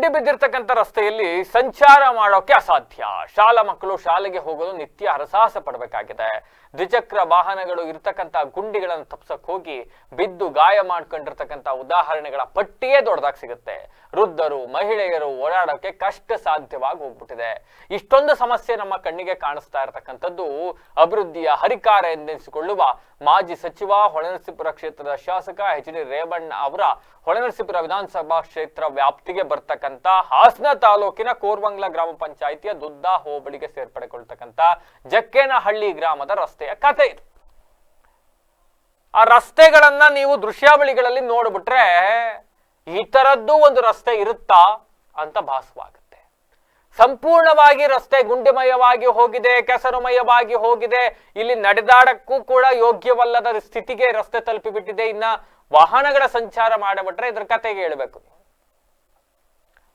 ಗುಂಡಿ ಬಿದ್ದಿರ್ತಕ್ಕಂಥ ರಸ್ತೆಯಲ್ಲಿ ಸಂಚಾರ ಮಾಡೋಕೆ ಅಸಾಧ್ಯ. ಶಾಲಾ ಮಕ್ಕಳು ಶಾಲೆಗೆ ಹೋಗಲು ನಿತ್ಯ ಹರಸಾಹಸ ಪಡಬೇಕಾಗಿದೆ. ದ್ವಿಚಕ್ರ ವಾಹನಗಳು ಇರ್ತಕ್ಕಂಥ ಗುಂಡಿಗಳನ್ನು ತಪ್ಸಕ್ ಹೋಗಿ ಬಿದ್ದು ಗಾಯ ಮಾಡ್ಕೊಂಡಿರ್ತಕ್ಕಂಥ ಉದಾಹರಣೆಗಳ ಪಟ್ಟಿಯೇ ದೊಡ್ಡದಾಗಿ ಸಿಗುತ್ತೆ. ವೃದ್ಧರು, ಮಹಿಳೆಯರು ಓಡಾಡೋಕೆ ಕಷ್ಟ ಸಾಧ್ಯವಾಗಿ ಹೋಗ್ಬಿಟ್ಟಿದೆ. ಇಷ್ಟೊಂದು ಸಮಸ್ಯೆ ನಮ್ಮ ಕಣ್ಣಿಗೆ ಕಾಣಿಸ್ತಾ ಇರತಕ್ಕಂಥದ್ದು ಅಭಿವೃದ್ಧಿಯ ಹರಿಕಾರ ಎಂದೆನಿಸಿಕೊಳ್ಳುವ ಮಾಜಿ ಸಚಿವ ಹೊಳೆನರಸೀಪುರ ಕ್ಷೇತ್ರದ ಶಾಸಕ ಎಚ್ ಡಿ ರೇವಣ್ಣ ಅವರ ಹೊಳೆನರಸೀಪುರ ವಿಧಾನಸಭಾ ಕ್ಷೇತ್ರ ವ್ಯಾಪ್ತಿಗೆ ಬರ್ತಕ್ಕಂಥ ಹಾಸನ ತಾಲೂಕಿನ ಕೋರ್ವಂಗ್ಲ ಗ್ರಾಮ ಪಂಚಾಯಿತಿಯ ದುದ್ದ ಹೋಬಳಿಗೆ ಸೇರ್ಪಡೆಗೊಳ್ತಕ್ಕಂಥ ಜಕ್ಕೇನಹಳ್ಳಿ ಗ್ರಾಮದ ರಸ್ತೆಯ ಕಥೆ ಇದು. ಆ ರಸ್ತೆಗಳನ್ನ ನೀವು ದೃಶ್ಯಾವಳಿಗಳಲ್ಲಿ ನೋಡ್ಬಿಟ್ರೆ ಈ ತರದ್ದು ಒಂದು ರಸ್ತೆ ಇರುತ್ತಾ ಅಂತ ಭಾಸವಾಗುತ್ತೆ. ಸಂಪೂರ್ಣವಾಗಿ ರಸ್ತೆ ಗುಂಡಿಮಯವಾಗಿ ಹೋಗಿದೆ, ಕೆಸರುಮಯವಾಗಿ ಹೋಗಿದೆ, ಇಲ್ಲಿ ನಡೆದಾಡಕ್ಕೂ ಕೂಡ ಯೋಗ್ಯವಲ್ಲದ ಸ್ಥಿತಿಗೆ ರಸ್ತೆ ತಲುಪಿಬಿಟ್ಟಿದೆ. ಇನ್ನ ವಾಹನಗಳ ಸಂಚಾರ ಮಾಡಿಬಿಟ್ರೆ ಇದ್ರ ಕತೆಗೆ ಹೇಳ್ಬೇಕು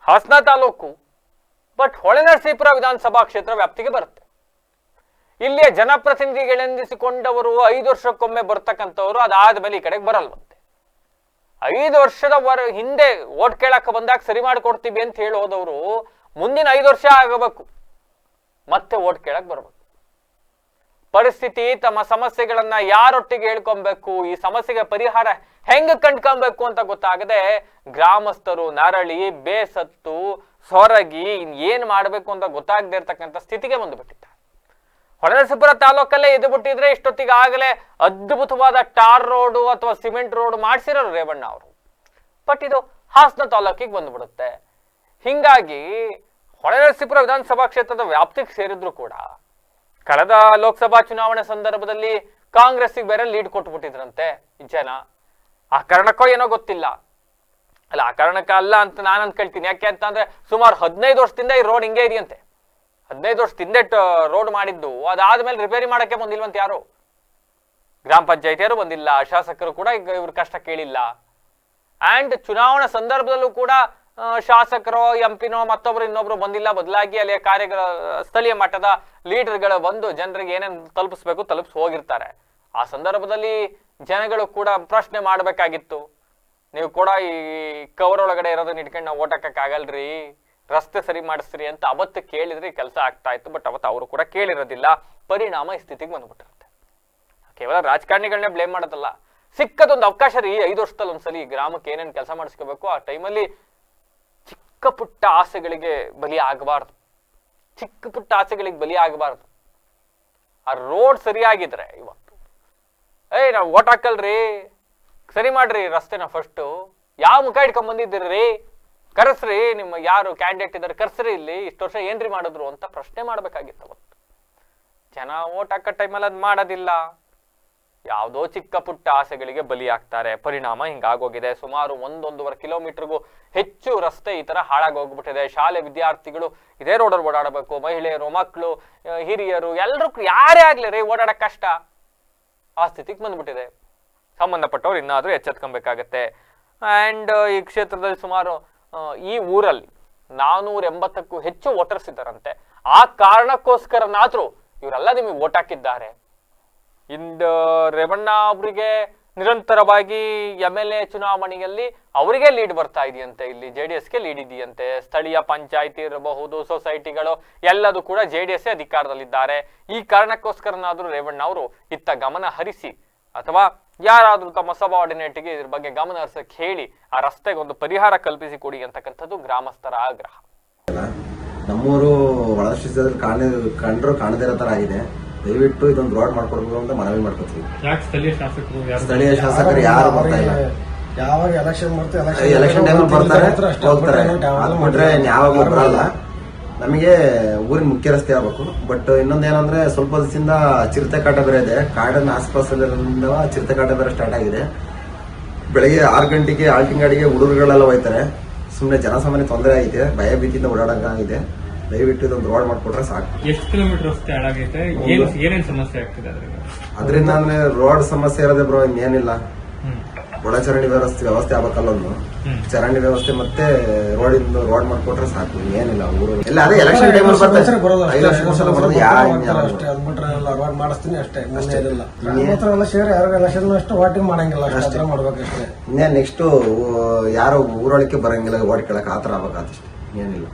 ಹಾಸನ ತಾಲೂಕು ಬಟ್ ಹೊಳೆನರಸೀಪುರ ವಿಧಾನಸಭಾ ಕ್ಷೇತ್ರ ವ್ಯಾಪ್ತಿಗೆ ಬರುತ್ತೆ. ಇಲ್ಲಿಯ ಜನಪ್ರತಿನಿಧಿಗಳೆಂದಿಸಿಕೊಂಡವರು ಐದು ವರ್ಷಕ್ಕೊಮ್ಮೆ ಬರ್ತಕ್ಕಂಥವ್ರು ಅದಾದ್ಮೇಲೆ ಈ ಕಡೆಗೆ ಬರಲ್ವಂತೆ. ಐದು ವರ್ಷದ ವರ ಹಿಂದೆ ಓಟ್ ಕೇಳಕ್ಕೆ ಬಂದಾಗ ಸರಿ ಮಾಡಿಕೊಡ್ತೀವಿ ಅಂತ ಹೇಳಿ ಮುಂದಿನ ಐದು ವರ್ಷ ಆಗಬೇಕು. ಮತ್ತೆ ಓಟ್ ಕೇಳಕ್ ಬರ್ಬೇಕು. ಪರಿಸ್ಥಿತಿ, ತಮ್ಮ ಸಮಸ್ಯೆಗಳನ್ನ ಯಾರೊಟ್ಟಿಗೆ ಹೇಳ್ಕೊಬೇಕು, ಈ ಸಮಸ್ಯೆಗೆ ಪರಿಹಾರ ಹೆಂಗ್ ಕಂಡ್ಕೊಬೇಕು ಅಂತ ಗೊತ್ತಾಗದೆ ಗ್ರಾಮಸ್ಥರು, ನರಳಿ, ಬೇಸತ್ತು, ಸೊರಗಿ ಏನ್ ಮಾಡ್ಬೇಕು ಅಂತ ಗೊತ್ತಾಗದೆ ಇರ್ತಕ್ಕಂಥ ಸ್ಥಿತಿಗೆ ಬಂದುಬಿಟ್ಟಿದ್ದಾರೆ. ಹೊಳೆನರಸೀಪುರ ತಾಲೂಕಲ್ಲೇ ಇದು ಬಿಟ್ಟಿದ್ರೆ ಇಷ್ಟೊತ್ತಿಗೆ ಆಗಲೇ ಅದ್ಭುತವಾದ ಟಾರ್ ರೋಡು ಅಥವಾ ಸಿಮೆಂಟ್ ರೋಡ್ ಮಾಡಿಸಿರೋರು ರೇವಣ್ಣ ಅವರು. ಬಟ್ ಇದು ಹಾಸನ ತಾಲೂಕಿಗೆ ಬಂದ್ಬಿಡುತ್ತೆ. ಹಿಂಗಾಗಿ ಹೊಳೆನರಸೀಪುರ ವಿಧಾನಸಭಾ ಕ್ಷೇತ್ರದ ವ್ಯಾಪ್ತಿಗೆ ಸೇರಿದ್ರು ಕೂಡ ಕಳೆದ ಲೋಕಸಭಾ ಚುನಾವಣೆ ಸಂದರ್ಭದಲ್ಲಿ ಕಾಂಗ್ರೆಸ್ಸಿಗೆ ಬೇರೆ ಲೀಡ್ ಕೊಟ್ಬಿಟ್ಟಿದ್ರಂತೆ ಜನ ಆ ಕಾರಣಕ್ಕೋ ಏನೋ ಗೊತ್ತಿಲ್ಲ. ಅಲ್ಲ, ಆ ಕಾರಣಕ್ಕೆ ಅಲ್ಲ ಅಂತ ನಾನು ಅನ್ಕೊಳ್ತೀನಿ ಯಾಕೆ ಅಂತಂದ್ರೆ ಸುಮಾರು ಹದಿನೈದು ವರ್ಷದಿಂದ ಈ ರೋಡ್ ಹಿಂಗೆ ಇದೆಯಂತೆ. ಹದಿನೈದು ವರ್ಷದಿಂದ ರೋಡ್ ಮಾಡಿದ್ದು. ಅದಾದ್ಮೇಲೆ ರಿಪೇರಿ ಮಾಡಕ್ಕೆ ಬಂದಿಲ್ವಂತ ಯಾರು? ಗ್ರಾಮ ಪಂಚಾಯತಿಯರು ಬಂದಿಲ್ಲ. ಶಾಸಕರು ಕೂಡ ಇವ್ರ ಕಷ್ಟ ಕೇಳಿಲ್ಲ. ಅಂಡ್ ಚುನಾವಣಾ ಸಂದರ್ಭದಲ್ಲೂ ಕೂಡ ಶಾಸಕರು, ಎಂ ಪಿನೋ, ಮತ್ತೊಬ್ರು ಇನ್ನೊಬ್ರು ಬಂದಿಲ್ಲ, ಬದಲಾಗಿ ಅಲ್ಲಿ ಕಾರ್ಯಗಳ, ಸ್ಥಳೀಯ ಮಟ್ಟದ ಲೀಡರ್ಗಳು ಬಂದು ಜನರಿಗೆ ಏನೇನು ತಲುಪಿಸ್ಬೇಕು, ತಲುಪಿಸಿ ಹೋಗಿರ್ತಾರೆ. ಆ ಸಂದರ್ಭದಲ್ಲಿ ಜನಗಳು ಕೂಡ ಪ್ರಶ್ನೆ ಮಾಡಬೇಕಾಗಿತ್ತು. ನೀವು ಕೂಡ ಈ ಕವರ್ ಒಳಗಡೆ ಇರೋದನ್ನ ಇಟ್ಕೊಂಡು ನಾವು ಓಟಕ್ಕಾಗಲ್ರಿ ರಸ್ತೆ ಸರಿ ಮಾಡಿಸ್ರಿ ಅಂತ ಅವತ್ತು ಕೇಳಿದ್ರೆ ಕೆಲಸ ಆಗ್ತಾ ಇತ್ತು, ಬಟ್ ಅವತ್ತು ಅವರು ಕೂಡ ಕೇಳಿರೋದಿಲ್ಲ. ಪರಿಣಾಮ ಈ ಸ್ಥಿತಿಗೆ ಬಂದ್ಬಿಟ್ಟಿರುತ್ತೆ. ಕೇವಲ ರಾಜಕಾರಣಿಗಳನ್ನೇ ಬ್ಲೇಮ್ ಮಾಡೋದಲ್ಲ. ಸಿಕ್ಕದೊಂದು ಅವಕಾಶ ರೀ, ಐದು ವರ್ಷದಲ್ಲಿ ಒಂದ್ಸಲಿ ಗ್ರಾಮಕ್ಕೆ ಏನೇನು ಕೆಲಸ ಮಾಡಿಸ್ಕೋಬೇಕು, ಆ ಟೈಮಲ್ಲಿ ಚಿಕ್ಕ ಪುಟ್ಟ ಆಸೆಗಳಿಗೆ ಬಲಿ ಆಗಬಾರ್ದು ಚಿಕ್ಕ ಪುಟ್ಟ ಆಸೆಗಳಿಗೆ ಬಲಿ ಆಗಬಾರ್ದು ಆ ರೋಡ್ ಸರಿಯಾಗಿದ್ರೆ ಇವತ್ತು. ಏಯ್, ನಾವು ಓಟ್ ಹಾಕಲ್ರಿ. ಸರಿ ಮಾಡ್ರಿ, ರಸ್ತೆನ ಫಸ್ಟು ಯಾವ ಮುಖ ಇಟ್ಕೊಂಡ್ ಬಂದಿದ್ದೀರಿ ಕರೆಸ್ರಿ, ನಿಮ್ಮ ಯಾರು ಕ್ಯಾಂಡಿಡೇಟ್ ಇದ್ದಾರೆ, ಕರೆಸ್ರಿ ಇಲ್ಲಿ. ಇಷ್ಟು ವರ್ಷ ಏನ್ರಿ ಮಾಡಿದ್ರು ಅಂತ ಪ್ರಶ್ನೆ ಮಾಡ್ಬೇಕಾಗಿತ್ತು ಅವತ್ತು. ಜನ ಓಟ್ ಹಾಕೋ ಟೈಮಲ್ಲಿ ಅದು ಮಾಡೋದಿಲ್ಲ. ಯಾವುದೋ ಚಿಕ್ಕ ಪುಟ್ಟ ಆಸೆಗಳಿಗೆ ಬಲಿಯಾಗ್ತಾರೆ. ಪರಿಣಾಮ ಹಿಂಗಾಗೋಗಿದೆ. ಸುಮಾರು ಒಂದೊಂದೂವರೆ ಕಿಲೋಮೀಟರ್ಗೂ ಹೆಚ್ಚು ರಸ್ತೆ ಈ ತರ ಹಾಳಾಗೋಗ್ಬಿಟ್ಟಿದೆ. ಶಾಲೆ ವಿದ್ಯಾರ್ಥಿಗಳು ಇದೇ ರೋಡಲ್ಲಿ ಓಡಾಡಬೇಕು. ಮಹಿಳೆಯರು, ಮಕ್ಕಳು ಹಿರಿಯರು ಎಲ್ಲರೂ ಯಾರೇ ಆಗ್ಲಿ ರೀ ಓಡಾಡಕ್ ಕಷ್ಟ. ಆ ಸ್ಥಿತಿಗೆ ಬಂದ್ಬಿಟ್ಟಿದೆ. ಸಂಬಂಧಪಟ್ಟವ್ರು ಇನ್ನಾದ್ರೂ ಎಚ್ಚೆತ್ಕೊಬೇಕಾಗತ್ತೆ. ಅಂಡ್ ಈ ಕ್ಷೇತ್ರದಲ್ಲಿ ಸುಮಾರು ಈ ಊರಲ್ಲಿ ನಾನೂರ ಎಂಬತ್ತಕ್ಕೂ ಹೆಚ್ಚು ವೋಟರ್ಸ್ ಇದ್ದಾರಂತೆ. ಆ ಕಾರಣಕ್ಕೋಸ್ಕರನಾದ್ರೂ ಇವರೆಲ್ಲ ನಿಮಗೆ ವೋಟ್ ಹಾಕಿದ್ದಾರೆ. ಇಂದು ರೇವಣ್ಣ ಅವರಿಗೆ ನಿರಂತರವಾಗಿ ಎಂ ಎಲ್ ಎ ಚುನಾವಣೆಯಲ್ಲಿ ಅವರಿಗೆ ಲೀಡ್ ಬರ್ತಾ ಇದೆಯಂತೆ. ಇಲ್ಲಿ ಜೆ ಡಿ ಎಸ್ಗೆ ಲೀಡ್ ಇದೆಯಂತೆ. ಸ್ಥಳೀಯ ಪಂಚಾಯತಿ ಇರಬಹುದು, ಸೊಸೈಟಿಗಳು, ಎಲ್ಲದೂ ಕೂಡ ಜೆ ಡಿ ಎಸ್ ಅಧಿಕಾರದಲ್ಲಿದ್ದಾರೆ. ಈ ಕಾರಣಕ್ಕೋಸ್ಕರನಾದರೂ ರೇವಣ್ಣ ಅವರು ಇತ್ತ ಗಮನ ಹರಿಸಿ ಅಥವಾ ಯಾರಾದ್ರೂ ತಮ್ಮ ಸಬಾರ್ಡಿನೇಟ್ಗೆ ಇದ್ರ ಬಗ್ಗೆ ಗಮನ ಹರಿಸಕ್ಕೆ ಹೇಳಿ ಆ ರಸ್ತೆಗೆ ಒಂದು ಪರಿಹಾರ ಕಲ್ಪಿಸಿ ಕೊಡಿ ಅಂತಕ್ಕಂಥದ್ದು ಗ್ರಾಮಸ್ಥರ ಆಗ್ರಹ. ನಮ್ಮೂರು ಒಳದಷ್ಟು ಕಾಣ ಕಂಡ್ರು ಕಾಣದೇ ಇರೋ ತರ ಆಗಿದೆ. ದಯವಿಟ್ಟು ಇದೊಂದು ರೋಡ್ ಮಾಡ್ಕೊಡ್ಬೇಕು ಅಂತ ಮನವಿ ಮಾಡ್ಕೊತೀವಿ. ಯಾಕೆ ಸ್ಥಳೀಯ ಶಾಸಕರು ಯಾರು ಸ್ಥಳೀಯ ಶಾಸಕರು ಯಾರು ಬರ್ತಾ ಇಲ್ಲ. ಯಾವಾಗ ಎಲೆಕ್ಷನ್ ಮಾಡ್ತೀವಿ ಎಲೆಕ್ಷನ್ ಟೈಮ್ ಬರ್ತಾರೆ ಹೋಗ್ತಾರೆ. ಅದು ಬಿಟ್ರೆ ಯಾವಾಗ ಬರಲ್ಲ. ನಮಗೆ ಊರಿನ ಮುಖ್ಯ ರಸ್ತೆ ಆಗ್ಬೇಕು. ಬಟ್ ಇನ್ನೊಂದೇನಂದ್ರೆ ಸ್ವಲ್ಪ ದಿವಸದಿಂದ ಚಿರತೆ ಕಾಟ ಬೇರೆ ಇದೆ. ಕಾಡಿನ ಆಸ್ಪಾಸಲ್ಲಿರೋದ್ರಿಂದ ಚಿರತೆ ಕಾಟ ಬೇರೆ ಸ್ಟಾರ್ಟ್ ಆಗಿದೆ. ಬೆಳಗ್ಗೆ ಆರು ಗಂಟೆಗೆ ಆಲ್ಟಿಂಗ್ ಗಾಡಿಗೆ ಹುಡುಗರುಗಳೆಲ್ಲ ಹೋಯ್ತಾರೆ ಸುಮ್ಮನೆ ಜನಸಾಮಾನ್ಯ ತೊಂದರೆ ಆಗಿದೆ. ಭಯ ಭೀತಿಯಿಂದ ಓಡಾಡಕ್ಕಾಗಿದೆ. ದಯವಿಟ್ಟು ಇದೊಂದು ರೋಡ್ ಮಾಡ್ಕೊಟ್ರೆ ಸಾಕು. ಎಷ್ಟು ಕಿಲೋಮೀಟರ್ ರಸ್ತೆ ಹಾಳಾಗೈತೆ ಏನ್ ಏನೇನ್ ಸಮಸ್ಯೆ ಆಗ್ತಿದೆ ಅದ್ರಿಂದ ಅದರಿಂದ ಅಂದ್ರೆ ರೋಡ್ ಸಮಸ್ಯೆ ಇರೋದೇ ಬ್ರೋ ಇನ್ನೇನಿಲ್ಲ. ಒಳಚರಂಡಿ ವ್ಯವಸ್ಥೆ ವ್ಯವಸ್ಥೆ ಆಗಬೇಕಲ್ಲ ಒಂದು. ಚರಂಡಿ ವ್ಯವಸ್ಥೆ ಮತ್ತೆ ರೋಡ್ ಇಂದ ರೋಡ್ ಮಾಡ್ಕೊಟ್ರೆ ಸಾಕು ಏನಿಲ್ಲ ಊರು. ಇಲ್ಲ ಅದೇ ಎಲೆಕ್ಷನ್ ಟೈಮ್ ಐದು ವರ್ಷ ಒಂದ್ಸಲ ಬರೋದು ಅಷ್ಟೇ. ಅದ್ ಬಿಟ್ರೆ ಎಲ್ಲ ರೋಡ್ ಮಾಡಿಸ್ತೀನಿ ಅಷ್ಟೇ. ಮುಂದೆ ಏನಿಲ್ಲ ಹತ್ರ ಎಲ್ಲ ಸೇರಿ ಯಾರು ಎಲೆಕ್ಷನ್ ಅಷ್ಟು ವಾಟಿಂಗ್ ಮಾಡಂಗಿಲ್ಲ ಅಷ್ಟೇ. ಮಾಡ್ಬೇಕಷ್ಟೇ. ಇನ್ನೇನ್ ನೆಕ್ಸ್ಟ್ ಯಾರು ಊರೊಳಕ್ಕೆ ಬರಂಗಿಲ್ಲ ಓಡ್ ಕೇಳಕ್ ಆತರ ಆಗ್ಬೇಕಾದಷ್ಟೇ. ಏನಿಲ್ಲ